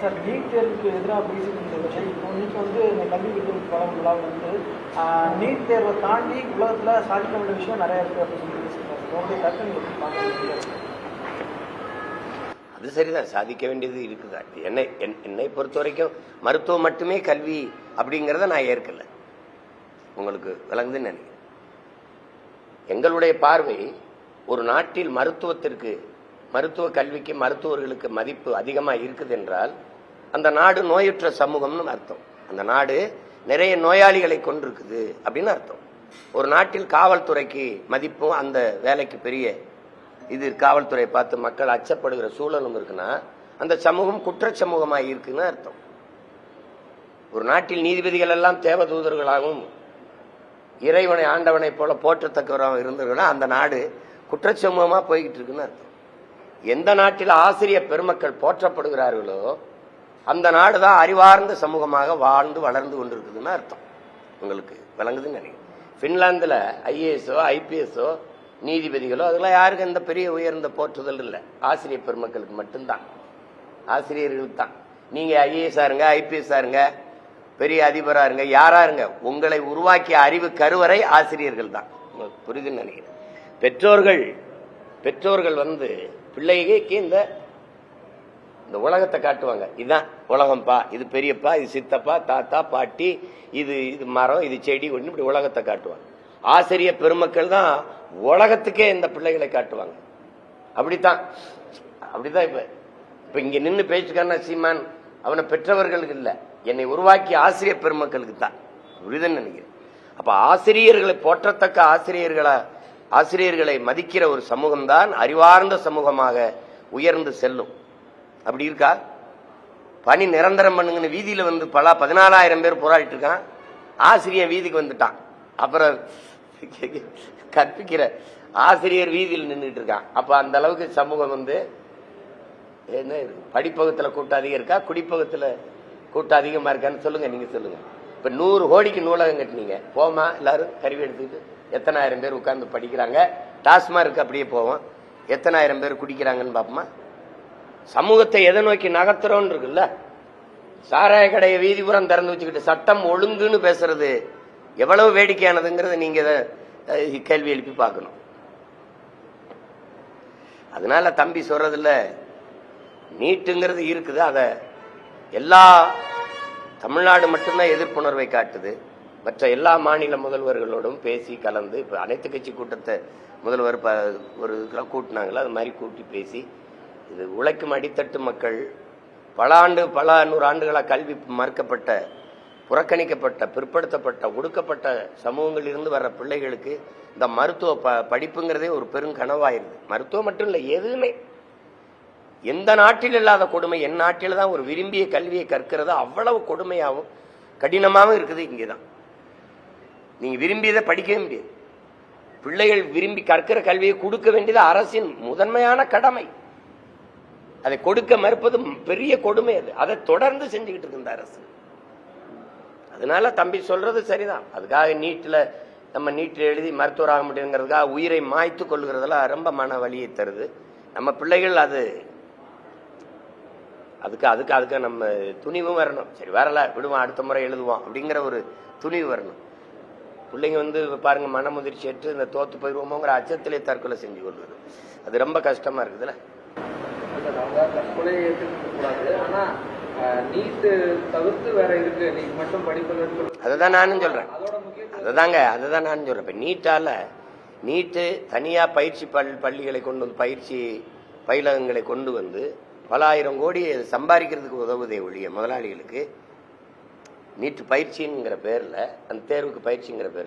Sir NEET தேர்வுக்கு எதிராக பேசிட்டு வச்சு இப்போ இன்னைக்கு வந்து இந்த கல்வி விருது வழங்கும் வந்து நீட் தேர்வை தாண்டி உலகத்தில் சாதிக்க வேண்டிய விஷயம் நிறைய இருக்கு அப்படின்னு சொல்லி அது சரிதான். சாதிக்க வேண்டியது இருக்குதா? என்னை என்- என்னை பொறுத்த வரைக்கும் மருத்துவம் மட்டுமே கல்வி அப்படிங்கிறத நான் ஏற்கல. உங்களுக்கு விளங்குதுன்னு நினைக்கிறேன். எங்களுடைய பார்வை ஒரு நாட்டில் மருத்துவத்திற்கு மருத்துவ கல்விக்கு மருத்துவர்களுக்கு மதிப்பு அதிகமாக இருக்குது என்றால் அந்த நாடு நோயுற்ற சமூகம்னு அர்த்தம். அந்த நாடு நிறைய நோயாளிகளை கொண்டிருக்குது அப்படின்னு அர்த்தம். ஒரு நாட்டில் காவல்துறைக்கு மதிப்பும் அந்த வேலைக்கு பெரிய இது காவல்துறையை பார்த்து மக்கள் அச்சப்படுகிற சூழலும் இருக்குன்னா அந்த சமூகம் குற்ற சமூகமாக இருக்குன்னு அர்த்தம். ஒரு நாட்டில் நீதிபதிகள் எல்லாம் தேவதூதர்களாகவும் இறைவனை ஆண்டவனை போல போற்றத்தக்கவராகவும் இருந்தவர்களா அந்த நாடு குற்றச்சமூகமா போய்கிட்டு இருக்குன்னு அர்த்தம். எந்த நாட்டில் ஆசிரியர் பெருமக்கள் போற்றப்படுகிறார்களோ அந்த நாடு தான் அறிவார்ந்த சமூகமாக வாழ்ந்து வளர்ந்து கொண்டிருக்குதுன்னு அர்த்தம். உங்களுக்கு விளங்குதுன்னு நினைக்கிறேன். பின்லாந்துல ஐஏஎஸோ ஐபிஎஸ்ஓ நீதிபதிகளோ அதெல்லாம் யாருக்கும் எந்த பெரிய உயர்ந்த போற்றுதல் இல்லை. ஆசிரியர் பெருமக்களுக்கு மட்டும்தான். ஆசிரியர்களுக்கு தான் நீங்க ஐஏஎஸ் இருங்க ஐபிஎஸ் இருங்க பெரிய அதிபரா இருங்க யாரா இருங்க உங்களை உருவாக்கிய அறிவு கருவறை ஆசிரியர்கள் தான் புரிதுன்னு புரியுதுன்னு நினைக்கிறேன். பெற்றோர்கள் பெற்றோர்கள் வந்து பிள்ளைகளுக்கு இந்த இந்த உலகத்தை காட்டுவாங்க. இதுதான் உலகம்ப்பா இது பெரியப்பா இது சித்தப்பா தாத்தா பாட்டி இது இது மரம் இது செடி ஒன்று இப்படி உலகத்தை காட்டுவாங்க. ஆசிரியர் பெருமக்கள் தான் உலகத்துக்கே இந்த பிள்ளைகளை காட்டுவாங்க. அப்படித்தான். அப்படிதான் இப்ப இப்ப இங்க நின்று பேச்சுக்கான சீமான்? அவனை பெற்றவர்களுக்கு இல்ல. என்னை உருவாக்கி ஆசிரியர் பெருமக்களுக்கு தான். புரியுதுன்னு நினைக்கிறேன். அப்ப ஆசிரியர்களை போற்றத்தக்க ஆசிரியர்களை ஆசிரியர்களை மதிக்கிற ஒரு சமூகம்தான் அறிவார்ந்த சமூகமாக உயர்ந்து செல்லும். அப்படி இருக்கா? பணி நிரந்தரம் பண்ணுங்கன்னு வீதியில் வந்து பல பதினாலாயிரம் பேர் போராடிட்டு இருக்கான். ஆசிரியர் வீதிக்கு வந்துட்டான். அப்புறம் கற்பிக்கிற ஆசிரியர் வீதியில் நின்றுட்டு இருக்கான். அப்ப அந்த அளவுக்கு சமூகம் வந்து என்ன இது? படிப்பகத்துல கூட்டம் அதிகம் இருக்கா? குடிப்பகத்துல கூட்டம் அதிகமா இருக்கான்னு சொல்லுங்க நீங்க சொல்லுங்க. இப்ப நூறு கோடிக்கு நூலகம் கட்டினீங்க. போமா எல்லாரும் கருவி எடுத்துக்கிட்டு எத்தனாயிரம் பேர் உட்கார்ந்து படிக்கிறாங்க. டாஸ்மார்க் அப்படியே போவோம். எத்தனாயிரம் பேர் குடிக்கிறாங்கன்னு பாப்போமா சமூகத்தை எதை நோக்கி நகர்த்துறோம்னு இருக்குல்ல? சாராய கடையை வீதிபுறம் திறந்து வச்சுக்கிட்டு சட்டம் ஒழுங்குன்னு பேசுறது எவ்வளவு வேடிக்கையானதுங்கிறத நீங்க கேள்வி எழுப்பி பார்க்கணும். அதனால தம்பி சொல்றதுல நீட்டுங்கிறது இருக்குது. அத எல்லா தமிழ்நாடு மட்டும்தான் எதிர்ப்புணர்வை காட்டுது. மற்ற எல்லா மாநில முதல்வர்களோடும் பேசி கலந்து இப்ப அனைத்து கட்சி கூட்டத்தை முதல்வர் ப- ஒரு கூட்டினாங்களோ அது மாதிரி கூட்டி பேசி இது உழைக்கும் அடித்தட்டு மக்கள் பல ஆண்டு பல நூறு ஆண்டுகளாக கல்வி மறுக்கப்பட்ட புறக்கணிக்கப்பட்ட பிற்படுத்தப்பட்ட ஒடுக்கப்பட்ட சமூகங்களிலிருந்து வர்ற பிள்ளைகளுக்கு இந்த மருத்துவ ப படிப்புங்கிறதே ஒரு பெரும் கனவாயிருது. மருத்துவம் மட்டும் இல்லை எதுவுமே. எந்த நாட்டில் இல்லாத கொடுமை என் நாட்டில் தான் ஒரு விரும்பிய கல்வியை கற்கிறது அவ்வளவு கொடுமையாகவும் கடினமாகவும் இருக்குது இங்கே தான் நீங்கள் விரும்பியதை படிக்கவே முடியாது. பிள்ளைகள் விரும்பி கற்கிற கல்வியை கொடுக்க வேண்டியது அரசின் முதன்மையான கடமை. அதை கொடுக்க மறுப்பது பெரிய கொடுமை அது. அதை தொடர்ந்து செஞ்சுக்கிட்டு இருக்கு இந்த அரசு. அதனால தம்பி சொல்றது சரிதான். அதுக்காக நீட்ல நம்ம நீட்டில் எழுதி மருத்துவர் ஆக முடியுங்கிறதுக்காக உயிரை மாய்த்து கொள்கிறதெல்லாம் ரொம்ப மன வலியை தருது. நம்ம பிள்ளைகள் அது அதுக்கு அதுக்கு அதுக்கு நம்ம துணிவும் வரணும். சரி வரல விடுவோம் அடுத்த முறை எழுதுவோம் அப்படிங்கிற ஒரு துணிவு வரணும். பிள்ளைங்க வந்து பாருங்க மன முதிர்ச்சி ஏற்று இந்த தோத்து போயிடுவோமோங்கிற அச்சத்திலே தற்கொலை செஞ்சு கொள்வது. அது ரொம்ப கஷ்டமா இருக்குதுல்ல? ஆனா நீட்டு தவிர்த்து வேற இருக்கு. நீ மட்டும் படிப்பதற்கு அதுதான் நானும் சொல்றேன். அதுதாங்க அதுதான் நான் சொல்றேன். இப்ப நீட்டால நீட்டு தனியா பயிற்சி பள் பள்ளிகளை கொண்டு வந்து பயிற்சி பயிலகங்களை கொண்டு வந்து பல ஆயிரம் கோடி சம்பாதிக்கிறதுக்கு உதவுதே ஒழிய முதலாளிகளுக்கு நீட்டு பயிற்சிங்கிற பேர்ல அந்த தேர்வுக்கு பயிற்சிங்கிற பேர்ல